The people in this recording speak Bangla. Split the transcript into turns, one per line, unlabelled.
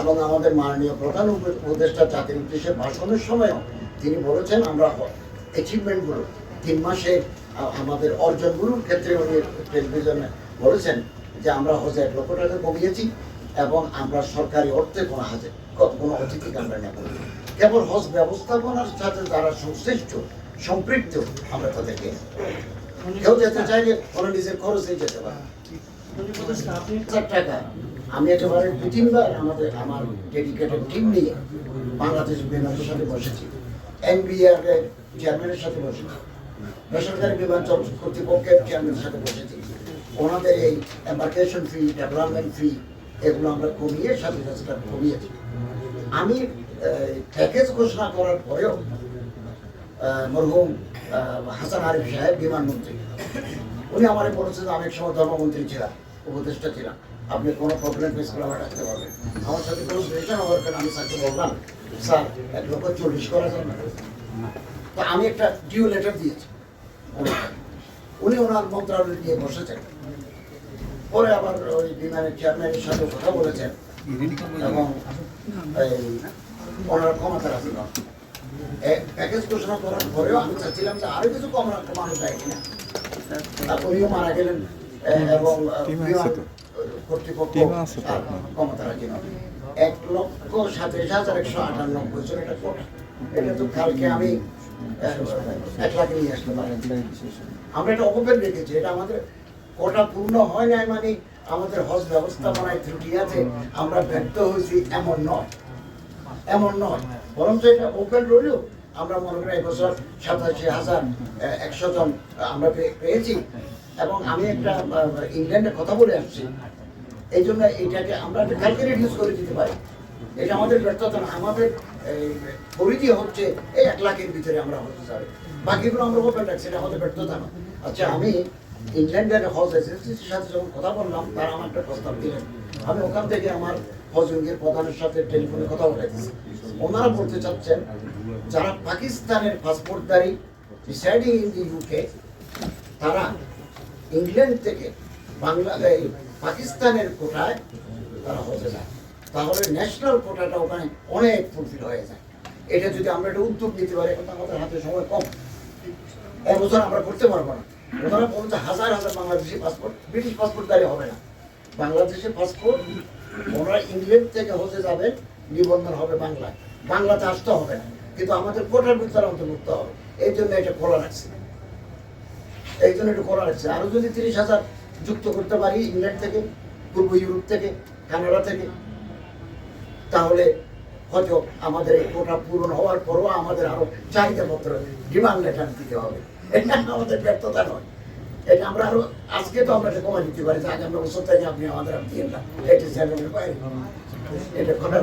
এবং আমাদের মাননীয় প্রধান উপদেষ্টা জাতির উদ্দেশ্যে ভাষণের সময়ও তিনি বলেছেন আমরা অ্যাচিভমেন্টগুলো তিন মাসে আমাদের অর্জনগুলোর ক্ষেত্রে উনি টেলিভিশনে বলেছেন যে আমরা হজে এক লক্ষ টাকা কমিয়েছি এবং আমরা সরকারি অর্থে কোনো হাজে কোনো অতিথি আমরা নেব কেবল হজ ব্যবস্থাপনার সাথে যারা সংশ্লিষ্ট সম্পৃক্ত আমরা তাদেরকে কেউ যেতে চাইলে ওরা নিজের খরচেই যেতে পারে। টাকা। আমি একেবারে দু তিনবার আমাদের, আমার ডেডিকেটেড টিম নিয়ে বাংলাদেশ বিমানের সাথে বসেছি। এনবিআর এর চেয়ারম্যানের সাথে বসেছি। বেসরকারি বিমান কর্তৃপক্ষের চেয়ারম্যানের সাথে বসেছি। ওনাদের এই এম্বার্কেশন ফি ডেভেলপমেন্ট ফি এগুলো আমরা কমিয়ে সাথে সাথে কমিয়েছি। আমি প্যাকেজ ঘোষণা করার পরেও মরহুম হাসান আরিফ সাহেব বিমানমন্ত্রী। উনি আমার বলেছেন অনেক সময় ধর্মমন্ত্রী ছিলাম, উপদেষ্টা ছিলাম। আপনি কোনো প্রবলেম ফেস করে আমার রাখতে পারবেন। আমার সাথে কোনো রিলেশন হওয়ার কারণে আমি স্যারকে বললাম, স্যার, এক লক্ষ চল্লিশ করা যাবে তো আমি একটা ডিউ লেটার দিয়েছি। উনি ওনার মন্ত্রণালয় নিয়ে বসেছেন। পরে আবার ওই বিমানের চেয়ারম্যানের সাথে কথা বলেছেন। এবং ওনার ক্ষমতা রাখি প্যাকেজ ঘোষণা করার পরেও আমি চাচ্ছিলাম যে আরও কিছু কম মানুষ যায় কিনা। উনিও মারা গেলেন। এবং কর্তৃপক্ষ ক্ষমতা রাখি না এক লক্ষ সাতাইশ হাজার একশো আটানব্বই জন এটা কোটা। এটা তো কালকে আমি এক লাখে নিয়ে আসতে পারি আমরা এটা ওপেন রেখেছি এটা আমাদের কোটা পূর্ণ হয় নাই মানে আমাদের হজ ব্যবস্থাপনায় ত্রুটি আছে আমরা ব্যর্থ হয়েছি এমন নয়। এমন নয়। বরঞ্চ এটা ওপেন রইলেও আমরা মনে করি এবছর সাতাশি হাজার একশো জন আমরা পেয়েছি। এবং আমি একটা ইংল্যান্ডে কথা বলে আসছি। এই জন্য এটাকে আমরা কালকে রিডিউস করে দিতে পারি। এটা আমাদের ব্যর্থতা না, আমাদের পরিধি হচ্ছে এই এক লাখের ভিতরে আমরা হতে চাই। বাকিগুলো আমরা ওপেন রাখছি, এটা আমাদের ব্যর্থতা না। আচ্ছা আমি ইংল্যান্ডের হজ এসেন্সির সাথে যখন কথা বললাম, তারা আমার একটা প্রস্তাব দিলেন। আমি ওখান থেকে আমার হজ প্রধানের সাথে টেলিফোনে কথা বলেছি ওনারা বলতে চাচ্ছেন, যারা পাকিস্তানের পাসপোর্টধারী রিসাইডিং ইন দি ইউকে তারা ইংল্যান্ড থেকে বাংলা পাকিস্তানের কোটায় তারা হতে যায়। তাহলে ন্যাশনাল কোটাটা ওখানে অনেক ফুলফিল হয়ে যায়। এটা যদি আমরা একটা উদ্যোগ নিতে পারি, এখন আমাদের হাতে সময় কম। এবছর আমরা করতে পারব না। ওনারা হাজার হাজার বাংলাদেশি পাসপোর্ট ব্রিটিশ পাসপোর্ট হবে না। পাসপোর্ট ওনারা ইংল্যান্ড থেকে হতে যাবেন নিবন্ধন হবে বাংলায়। বাংলাতে আসতে হবে না। কিন্তু আমাদের কোটার ভিতরে অন্তর্ভুক্ত হবে। এই জন্য এটা খোলা রাখছে এই জন্য এটা খোলা রাখছে আরও যদি তিরিশ হাজার যুক্ত করতে পারি ইংল্যান্ড থেকে, পূর্ব ইউরোপ থেকে, কানাডা থেকে। তাহলে হয়তো আমাদের এই কোটা পূরণ হওয়ার পরও আমাদের আরও চাহিদা পত্র ডিমান্ড লেটার দিতে হবে। এটা আমাদের ব্যর্থতা নয়। এটা আমরা আরও, আজকে তো আমরা কমা দিতে পারি, যে আগামী বছর থেকে আপনি আমাদের আর দিন না। এটা বাইরে। এটা কথা